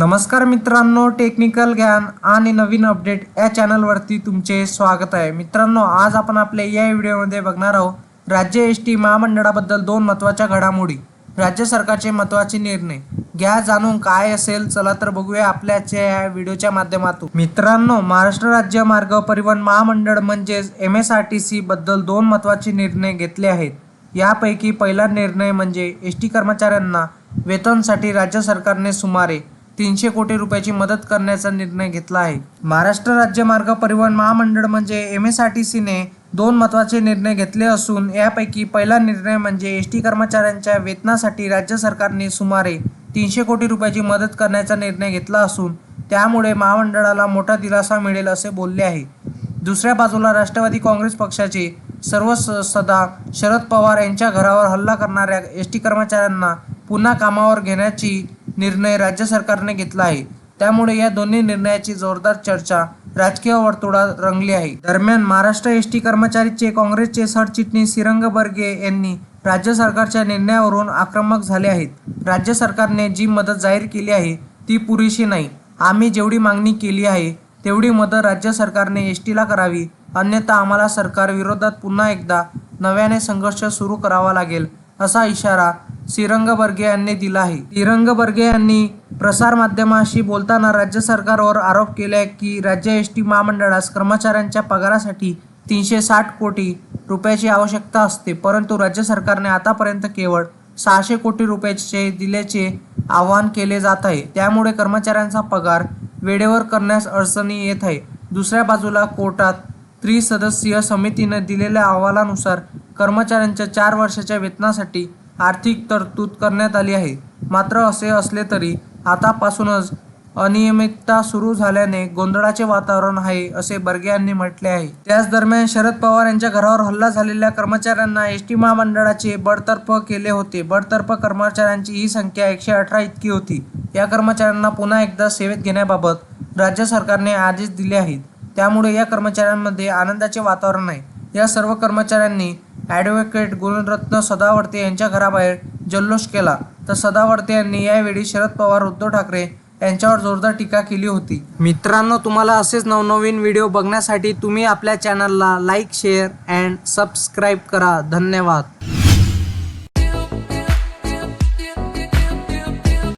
नमस्कार मित्रांनो टेक्निकल ज्ञान आणि नवीन अपडेट या चॅनलवरती तुमचे स्वागत आहे. मित्रांनो आज आपण आपल्या या व्हिडिओमध्ये बघणार आहोत राज्य एस टी महामंडळाबद्दल दोन महत्त्वाच्या घडामोडी राज्य सरकारचे महत्त्वाचे निर्णय. घ्या जाणून काय असेल चला तर बघूया आपल्याच्या या व्हिडिओच्या माध्यमातून. मित्रांनो महाराष्ट्र राज्य मार्ग परिवहन महामंडळ म्हणजेच M S R T C बद्दल दोन महत्त्वाचे निर्णय घेतले आहेत. यापैकी पहिला निर्णय म्हणजे एस टी कर्मचाऱ्यांना वेतनसाठी राज्य सरकारने सुमारे तीनशे कोटी रुपयाची मदत करण्याचा निर्णय घेतला आहे. महाराष्ट्र राज्य मार्ग परिवहन महामंडळ म्हणजे एम एस आर टी सीने दोन महत्त्वाचे निर्णय घेतले असून यापैकी पहिला निर्णय म्हणजे एस टी कर्मचाऱ्यांच्या वेतनासाठी राज्य सरकारने सुमारे तीनशे कोटी रुपयाची मदत करण्याचा निर्णय घेतला असून त्यामुळे महामंडळाला मोठा दिलासा मिळेल असे बोलले आहे. दुसऱ्या बाजूला राष्ट्रवादी काँग्रेस पक्षाचे सर्व सदा शरद पवार यांच्या घरावर हल्ला करणाऱ्या एस टी कर्मचाऱ्यांना पुन्हा कामावर घेण्याची निर्णय राज्य सरकारने घेतला आहे. त्यामुळे या दोन्ही निर्णयाची जोरदार चर्चा राजकीय वर्तुळात रंगली आहे. दरम्यान महाराष्ट्र एस टी कर्मचारीचे काँग्रेसचे सरचिटणीस सिरंग बर्गे यांनी राज्य सरकारच्या निर्णयावरून आक्रमक झाले आहेत. राज्य सरकारने जी मदत जाहीर केली आहे ती पुरेशी नाही. आम्ही जेवढी मागणी केली आहे तेवढी मदत राज्य सरकारने एस टीला करावी. अन्यथा आम्हाला सरकार विरोधात पुन्हा एकदा नव्याने संघर्ष सुरू करावा लागेल असा इशारा श्रीरंग बर्गे यांनी दिला आहे. श्रीरंग बर्गे यांनी प्रसारमाध्यमाशी बोलताना राज्य सरकारवर आरोप केला की राज्य एस टी महामंडळास कर्मचाऱ्यांच्या पगारासाठी तीनशे साठ कोटी रुपयाची आवश्यकता असते परंतु राज्य सरकारने आतापर्यंत केवळ सहाशे कोटी रुपयाचे दिल्याचे आवाहन केले जात आहे. त्यामुळे कर्मचाऱ्यांचा पगार वेळेवर करण्यास अडचणी येत आहे. दुसऱ्या बाजूला कोर्टात त्रिसदस्यीय समितीने दिलेल्या अहवालानुसार कर्मचाऱ्यांच्या चार वर्षाच्या वेतनासाठी आर्थिक तरतूद करण्यात आली आहे. मात्र असे असले तरी आतापासूनच अनियमितता सुरू झाल्याने गोंधळाचे वातावरण आहे असे बर्गे यांनी म्हटले आहे. त्याच दरम्यान शरद पवार यांच्या घरावर हल्ला झालेल्या कर्मचाऱ्यांना एस टी महामंडळाचे बडतर्फ केले होते. बडतर्फ कर्मचाऱ्यांची ही संख्या एकशे अठरा इतकी होती. या कर्मचाऱ्यांना पुन्हा एकदा सेवेत घेण्याबाबत राज्य सरकारने आदेश दिले आहेत. त्यामुळे या कर्मचाऱ्यांमध्ये आनंदाचे वातावरण आहे. या सर्व कर्मचाऱ्यांनी ॲडव्होकेट गुणरत्न सदावर्ते यांच्या घराबाहेर जल्लोष केला. तर सदावर्ते यांनी यावेळी शरद पवार उद्धव ठाकरे यांच्यावर जोरदार टीका केली होती. मित्रांनो तुम्हाला असेच नवनवीन व्हिडिओ बघण्यासाठी तुम्ही आपल्या चॅनलला लाईक शेअर अँड सबस्क्राईब करा. धन्यवाद.